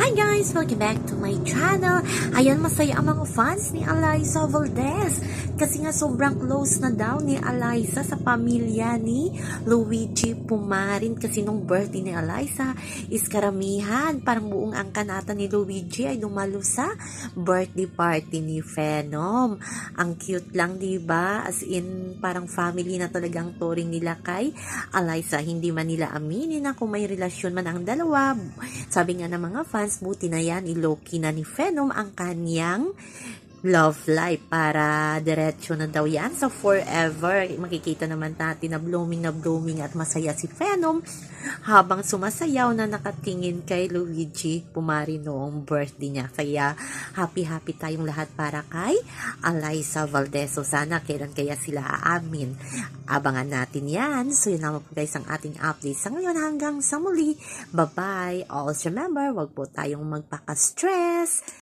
Hi guys! Welcome back to my channel. Ayan, masaya ang mga fans ni Eliza Valdez. Kasi nga sobrang close na daw ni Eliza sa pamilya ni Luigi Pumarin. Kasi nung birthday ni Eliza is karamihan. Parang buong angkanata ni Luigi ay dumalo sa birthday party ni Phenom. Ang cute lang, di ba? As in, parang family na talagang touring nila kay Eliza. Hindi man nila aminin na kung may relasyon man ang dalawa. Sabi nga ng mga fans, buti na yan, iloki na ni Phenom ang kanyang love life para diretso na daw yan sa forever. Makikita naman natin na blooming na blooming at masaya si Phenom habang sumasayaw na nakatingin kay Luigi Pumari noong birthday niya. Kaya happy-happy tayong lahat para kay Eliza Valdez. So sana kailan kaya sila aamin. Abangan natin yan. So yun naman po guys ang ating update sa ngayon hanggang sa muli. Bye-bye. Always remember, wag po tayong magpaka-stress.